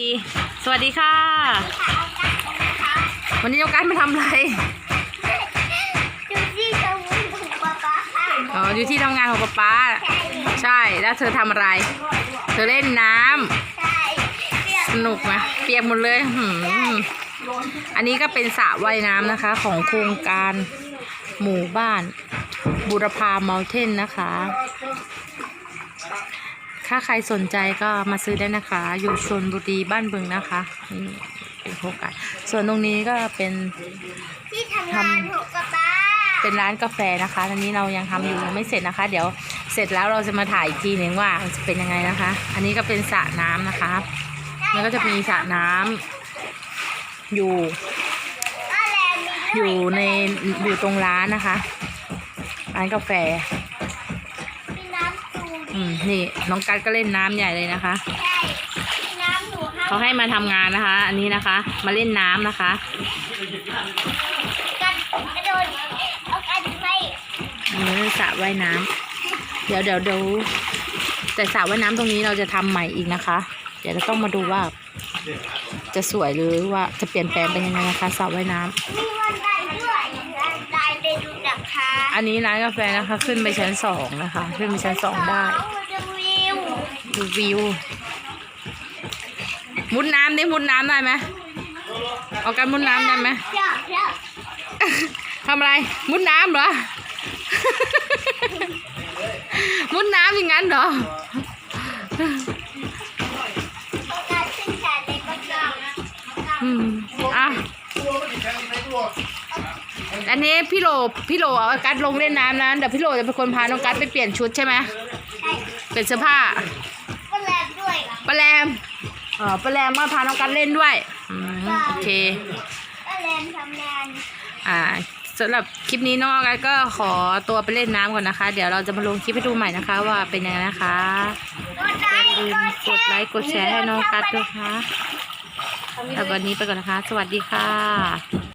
ดี สวัสดีค่ะ วันนี้น้องการมาทำอะไร ดูที่ตรงนี้ของป๊าป๊าค่ะอ๋อ อยู่ที่ทำงานของป๊าป๊า ใช่แล้วเธอทำอะไร เธอเล่นน้ำใช่เรียกสนุกไหมเปียกหมดเลยหืมอันนี้ก็เป็นสระว่ายน้ำนะคะ ของโครงการหมู่บ้านบุรพาเมลเทนนะคะ ถ้าใครสนใจก็มาซื้อได้นะคะ อยู่ชนบุรีบ้านบึงนะคะนี่เป็นโครงการส่วนตรงนี้ก็เป็นที่ทำงานของป๊าป๊าเป็นร้านกาแฟนะคะตอนนี้เรายังทำอยู่ยังไม่เสร็จนะคะ เดี๋ยวเสร็จแล้วเราจะมาถ่ายอีกทีหนึ่งว่าจะเป็นยังไงนะคะ อันนี้ก็เป็นสระน้ำนะคะมันก็จะมีสระน้ำอยู่อยู่ในอยู่ตรงร้านนะคะ ร้านกาแฟ อืมนี่น้องกัดก็เล่นน้ำใหญ่เลยนะคะใช่น้ำหนูให้เขาให้มาทำงานนะคะ อันนี้นะคะ มาเล่นน้ำนะคะกันกระโดดเอากันให้อันนี้เป็นสระว่ายน้ำเดี๋ยวเดี๋ยวเดี๋ยวแต่สระว่ายน้ำตรงนี้เราจะทำใหม่อีกนะคะ เดี๋ยวเราต้องมาดูว่า จะสวยหรือว่าจะเปลี่ยนแปลงเป็นยังไงนะคะสระว่ายน้ำมีวั นใดด้วยวันใดไปดูดักคาอันนี้ร้านกาแฟนะคะ ขึ้นไปชั้นสองนะคะ ขึ้นไปชั้นสองได้ ดูวิวดูวิว มุดน้ำได้มุดน้ำได้ไหมเอากันมุดน้ำได้ไหมจ้าเจ้าทำอะไร มุดน้ำเหรอ มุดน้ำอย่างนั้นเหรออาการขึ้นแขนในก็เจ้าอืมอะอัน นี้พี่โหลพี่โหลเอากัดลงเล่นน้ำนะเดี๋ยวพี่โหลจะเป็นคนพาน้องกัดไปเปลี่ยนชุดใช่ไหมใช่เปลี่ยนเสื้อผ้าก็แลบด้วยปลาแรมเออปลาแรมมาพาน้องกัดเล่นด้วยอืมโอเค ก็แลมทำงานอ่าสำหรับคลิปนี้น้องออกัสก็ขอตัวไปเล่นน้ำก่อนนะคะ เดี๋ยวเราจะมาลงคลิปให้ดูใหม่นะคะ ว่าเป็นยังไงนะคะกดไลอย่าค์ลืมกดไลค์กดแชร์ให้น้องออกัสด้วยนะคะแล้ววันนี้ไปก่อนนะคะ สวัสดีค่ะ